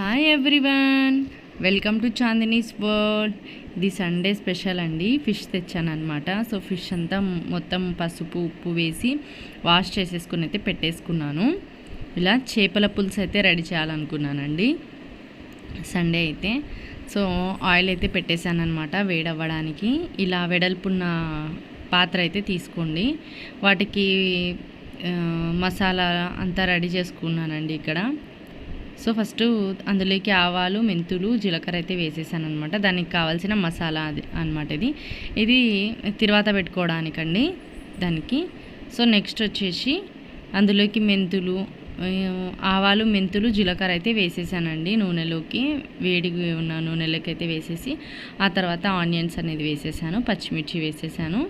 Hi everyone welcome to Chandini's world ఇది Sunday special అండి. Fish తెచ్చాను అనమాట సో ఫిష్ అంతా మొత్తం పసుపు ఉప్పు వేసి వాష్ చేసేసుకుని అయితే పెట్టేసుకున్నాను. ఇలా చేపల పులుసు అయితే రెడీ చేయాలనుకున్నానండి. సండే అయితే. సో ఆయిల్ అయితే పెట్టేశాను అనమాట వేడవ్వడానికి. ఇలా వెడల్పున్న పాత్ర అయితే తీసుకోండి. వాటికి మసాలా అంతా రెడీ చేసుకున్నానండి ఇక్కడ. సో ఫస్ట్ అందులోకి ఆవాలు మెంతులు జీలకర్ర అయితే వేసేసాను అనమాట దానికి కావాల్సిన మసాలా అది అనమాట ఇది. ఇది తిరువాత పెట్టుకోవడానికండి దానికి. సో నెక్స్ట్ వచ్చేసి అందులోకి మెంతులు ఆవాలు మెంతులు జీలకర్ర అయితే వేసేసానండి నూనెలోకి. వేడిగా ఉన్న నూనెలోకి అయితే వేసేసి ఆ తర్వాత ఆనియన్స్ అనేది వేసేసాను పచ్చిమిర్చి వేసేసాను.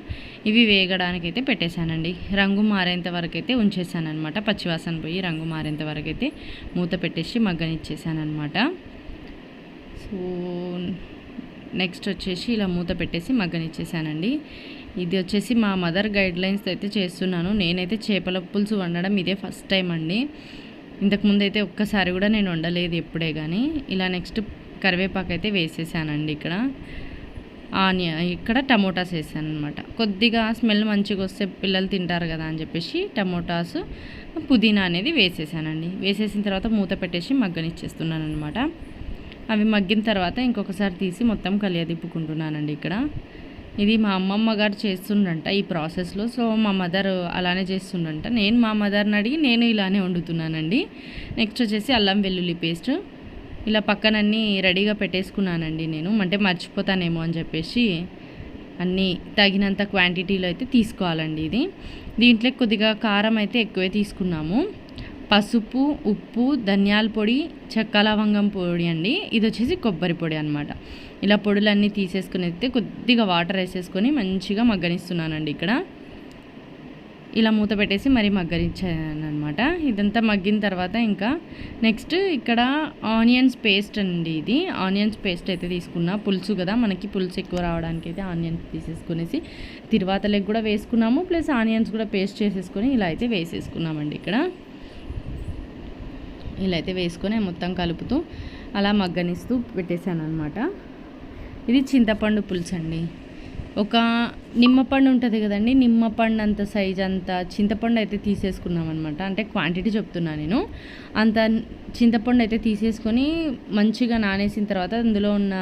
ఇవి వేగడానికి అయితే పెట్టేశానండి. రంగు మారేంత వరకు అయితే ఉంచేసాను అనమాట పచ్చివాసన పోయి రంగు మారేంత వరకు అయితే మూత పెట్టేసి మగ్గనిచ్చేసాను అనమాట సో నెక్స్ట్ వచ్చేసి ఇలా మూత పెట్టేసి మగ్గనిచ్చేసానండి ఇది వచ్చేసి మా మదర్ గైడ్ లైన్స్ అయితే చేస్తున్నాను. నేనైతే చేపల పులుసు వండడం ఇదే ఫస్ట్ టైం అండి. ఇంతకుముందు అయితే ఒక్కసారి కూడా నేను వండలేదు ఎప్పుడే కానీ ఇలా నెక్స్ట్ కరివేపాకు అయితే వేసేసానండి ఇక్కడ. ఆనియన్ ఇక్కడ టమోటాస్ వేసాను అనమాట కొద్దిగా స్మెల్ మంచిగా వస్తే పిల్లలు తింటారు కదా అని చెప్పేసి టమోటాస్ పుదీనా అనేది వేసేసానండి. వేసేసిన తర్వాత మూత పెట్టేసి మగ్గనిచ్చేస్తున్నాను అనమాట అవి మగ్గిన తర్వాత ఇంకొకసారి తీసి మొత్తం కలియదిప్పుకుంటున్నానండి ఇక్కడ. ఇది మా అమ్మమ్మ గారు చేస్తుండంట ఈ ప్రాసెస్లో. సో మా మదర్ అలానే చేస్తుండంట. నేను మా మదర్ని అడిగి నేను ఇలానే వండుతున్నానండి. నెక్స్ట్ వచ్చేసి అల్లం వెల్లుల్లి పేస్ట్. ఇలా పక్కనన్నీ రెడీగా పెట్టేసుకున్నానండి నేను. అంటే మర్చిపోతానేమో అని చెప్పేసి అన్నీ తగినంత క్వాంటిటీలో అయితే తీసుకోవాలండి ఇది. దీంట్లో కొద్దిగా కారం అయితే ఎక్కువే తీసుకున్నాము. పసుపు ఉప్పు ధనియాల పొడి చెక్క లవంగం పొడి అండి. ఇది వచ్చేసి కొబ్బరి పొడి అనమాట ఇలా పొడులన్నీ తీసేసుకుని అయితే కొద్దిగా వాటర్ వేసేసుకొని మంచిగా మగ్గనిస్తున్నానండి ఇక్కడ. ఇలా మూత పెట్టేసి మరీ మగ్గనిచ్చాను ఇదంతా మగ్గిన తర్వాత ఇంకా నెక్స్ట్ ఇక్కడ ఆనియన్స్ పేస్ట్ అండి ఇది. ఆనియన్స్ పేస్ట్ అయితే తీసుకున్నా. పులుసు కదా మనకి పులుసు ఎక్కువ రావడానికి అయితే ఆనియన్స్ తీసేసుకునేసి తిరువాతలకు కూడా వేసుకున్నాము. ప్లస్ ఆనియన్స్ కూడా పేస్ట్ చేసేసుకొని ఇలా అయితే వేసేసుకున్నామండి ఇక్కడ. ఇలా అయితే వేసుకొని మొత్తం కలుపుతూ అలా మగ్గనిస్తూ పెట్టేశాను అనమాట ఇది చింతపండు పులుసు అండి ఒక నిమ్మపండు ఉంటుంది కదండి నిమ్మపండు అంత సైజ్ అంత చింతపండు అయితే తీసేసుకున్నాం అనమాట అంటే క్వాంటిటీ చెప్తున్నా నేను. అంత చింతపండు అయితే తీసేసుకొని మంచిగా నానేసిన తర్వాత అందులో ఉన్న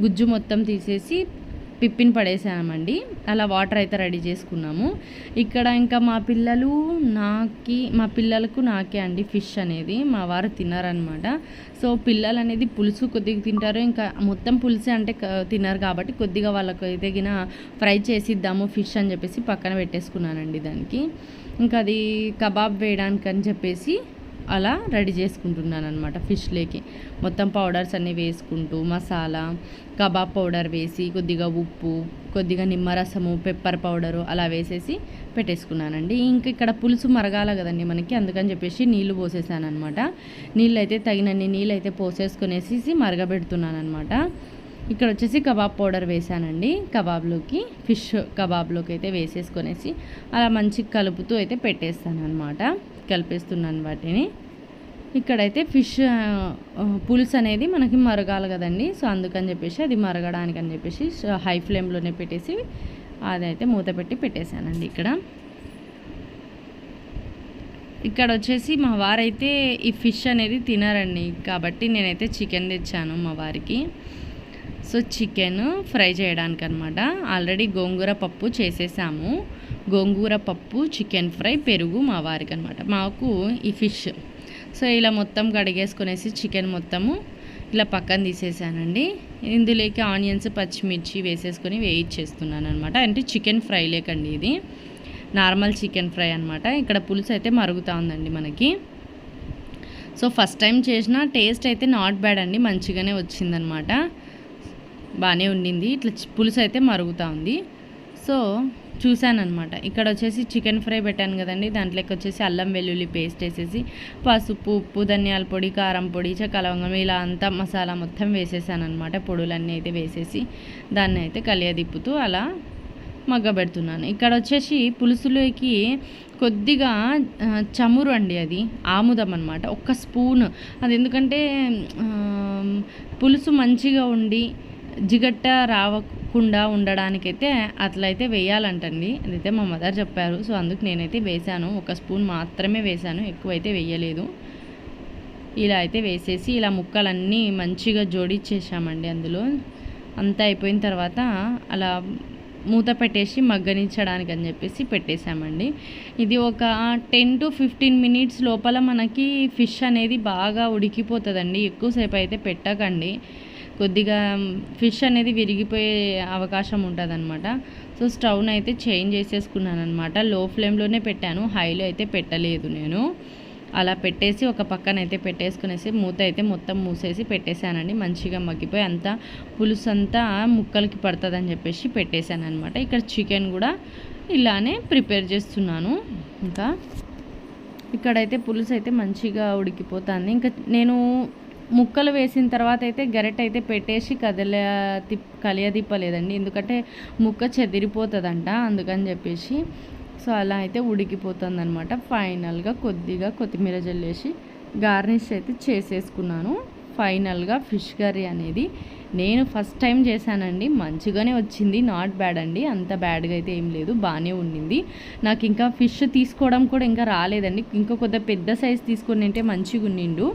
గుజ్జు మొత్తం తీసేసి పిప్పిని పడేసామండి. అలా వాటర్ అయితే రెడీ చేసుకున్నాము. ఇక్కడ ఇంకా మా పిల్లలు నాకి మా పిల్లలకు నాకే అండి ఫిష్ అనేది. మా వారు తిన్నారనమాట సో పిల్లలు అనేది పులుసు కొద్దిగా తింటారు. ఇంకా మొత్తం పులుసు అంటే తిన్నారు కాబట్టి కొద్దిగా వాళ్ళకు ఎదిగిన ఫ్రై చేసిద్దాము ఫిష్ అని చెప్పేసి పక్కన పెట్టేసుకున్నానండి దానికి. ఇంకా అది కబాబ్ వేయడానికి అని చెప్పేసి అలా రెడీ చేసుకుంటున్నాను అనమాట ఫిష్లోకి మొత్తం పౌడర్స్ అన్నీ వేసుకుంటూ మసాలా కబాబ్ పౌడర్ వేసి కొద్దిగా ఉప్పు కొద్దిగా నిమ్మరసము పెప్పర్ పౌడరు అలా వేసేసి పెట్టేసుకున్నానండి. ఇంక ఇక్కడ పులుసు మరగాల కదండి మనకి అందుకని చెప్పేసి నీళ్ళు పోసేసాను అనమాట నీళ్ళు అయితే తగినన్ని నీళ్ళు అయితే పోసేసుకునేసి మరగబెడుతున్నాను అనమాట ఇక్కడ వచ్చేసి కబాబ్ పౌడర్ వేసానండి. కబాబ్లోకి ఫిష్ కబాబ్లోకి అయితే వేసేసుకొనేసి అలా మంచిగా కలుపుతూ అయితే పెట్టేస్తాను అనమాట కలిపేస్తున్నాను వాటిని. ఇక్కడైతే ఫిష్ పులుసు అనేది మనకి మరగాలి కదండి. సో అందుకని చెప్పేసి అది మరగడానికి అని చెప్పేసి హై ఫ్లేమ్లోనే పెట్టేసి అదైతే మూత పెట్టి పెట్టేశానండి ఇక్కడ. ఇక్కడ వచ్చేసి మా వారైతే ఈ ఫిష్ అనేది తినారండి. కాబట్టి నేనైతే చికెన్ తెచ్చాను మా వారికి. సో చికెన్ ఫ్రై చేయడానికి అనమాట ఆల్రెడీ గోంగూర పప్పు చేసేసాము. గోంగూర పప్పు చికెన్ ఫ్రై పెరుగు మా వారికి అనమాట మాకు ఈ ఫిష్. సో ఇలా మొత్తం కడిగేసుకునేసి చికెన్ మొత్తము ఇలా పక్కన తీసేసానండి. ఇందులోకి ఆనియన్స్ పచ్చిమిర్చి వేసేసుకొని వేయించేస్తున్నాను అనమాట అంటే చికెన్ ఫ్రై లేకండి ఇది. నార్మల్ చికెన్ ఫ్రై అనమాట ఇక్కడ పులుసు అయితే మరుగుతూ ఉందండి మనకి. సో ఫస్ట్ టైం చేసిన టేస్ట్ అయితే నాట్ బ్యాడ్ అండి. మంచిగానే వచ్చిందనమాట బాగానే ఉండింది. ఇట్లా పులుసు అయితే మరుగుతూ ఉంది. సో చూశానమాట ఇక్కడ వచ్చేసి చికెన్ ఫ్రై పెట్టాను కదండి. దాంట్లోకి వచ్చేసి అల్లం వెల్లుల్లి పేస్ట్ వేసేసి పసుపు ఉప్పు ధనియాల పొడి కారం పొడి చక్కలవంగం ఇలా అంతా మసాలా మొత్తం వేసేసాను పొడులన్నీ అయితే వేసేసి దాన్ని అయితే కలియదిప్పుతూ అలా మగ్గబెడుతున్నాను. ఇక్కడ వచ్చేసి పులుసులోకి కొద్దిగా చమురు అండి అది. ఆముదం అనమాట ఒక్క స్పూన్. అది ఎందుకంటే పులుసు మంచిగా ఉండి జిగట్ట కుండా ఉండడానికైతే అట్లయితే వేయాలంటండి. అదైతే మా మదర్ చెప్పారు. సో అందుకు నేనైతే వేశాను. ఒక స్పూన్ మాత్రమే వేశాను. ఎక్కువైతే వేయలేదు. ఇలా అయితే వేసేసి ఇలా ముక్కలన్నీ మంచిగా జోడించేసామండి అందులో. అంతా అయిపోయిన తర్వాత అలా మూత పెట్టేసి మగ్గనించడానికి అని చెప్పేసి పెట్టేశామండి. ఇది ఒక టెన్ టు ఫిఫ్టీన్ మినిట్స్ లోపల మనకి ఫిష్ అనేది బాగా ఉడికిపోతుందండి. ఎక్కువసేపు అయితే పెట్టకండి. కొద్దిగా ఫిష్ అనేది విరిగిపోయే అవకాశం ఉంటుందన్నమాట. సో స్టవ్ను అయితే చేంజ్ చేసేసుకున్నాను అనమాట లో ఫ్లేమ్లోనే పెట్టాను. హైలో అయితే పెట్టలేదు నేను. అలా పెట్టేసి ఒక పక్కన అయితే పెట్టేసుకునేసి మూత అయితే మొత్తం మూసేసి పెట్టేశానండి. మంచిగా మగ్గిపోయి అంతా పులుసు అంతా ముక్కలకి పడుతుందని చెప్పేసి పెట్టేశాను అనమాట ఇక్కడ చికెన్ కూడా ఇలానే ప్రిపేర్ చేస్తున్నాను. ఇంకా ఇక్కడైతే పులుసు అయితే మంచిగా ఉడికిపోతుంది. ఇంకా నేను ముక్కలు వేసిన తర్వాత అయితే గరిట అయితే పెట్టేసి కదల తిప్ కలియదిప్పలేదండి ఎందుకంటే ముక్క చెదిరిపోతుందంట అందుకని చెప్పేసి. సో అలా అయితే ఉడికిపోతుంది అనమాట ఫైనల్గా కొద్దిగా కొత్తిమీర జల్లేసి గార్నిష్ అయితే చేసేసుకున్నాను. ఫైనల్గా ఫిష్ కర్రీ అనేది నేను ఫస్ట్ టైం చేశానండి. మంచిగానే వచ్చింది. నాట్ బ్యాడ్ అండి. అంత బ్యాడ్గా అయితే ఏం లేదు. బాగానే ఉండింది. నాకు ఇంకా ఫిష్ తీసుకోవడం కూడా ఇంకా రాలేదండి. ఇంకా కొద్దిగా పెద్ద సైజ్ తీసుకొని అంటే మంచిగా ఉండిండు.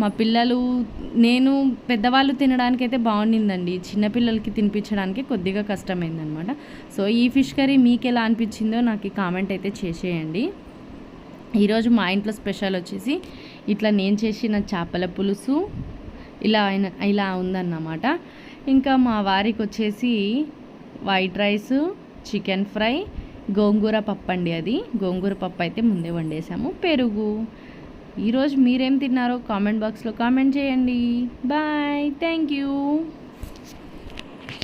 మా పిల్లలు నేను పెద్దవాళ్ళు తినడానికైతే బాగుండిందండి. చిన్నపిల్లలకి తినిపించడానికి కొద్దిగా కష్టమైందనమాట సో ఈ ఫిష్ కర్రీ మీకు ఎలా అనిపించిందో నాకు కామెంట్ అయితే చేసేయండి. ఈరోజు మా ఇంట్లో స్పెషల్ వచ్చేసి ఇట్లా నేను చేసిన చేపల పులుసు ఇలా అయిన ఇలా ఉందన్నమాట. ఇంకా మా వారికి వచ్చేసి వైట్ రైస్ చికెన్ ఫ్రై గోంగూర పప్పు అండి అది. గోంగూర పప్పు అయితే ముందే వండేసాము. పెరుగు ఈరోజు మీరేం తిన్నారో కామెంట్ బాక్స్లో కామెంట్ చేయండి. బాయ్. Thank you.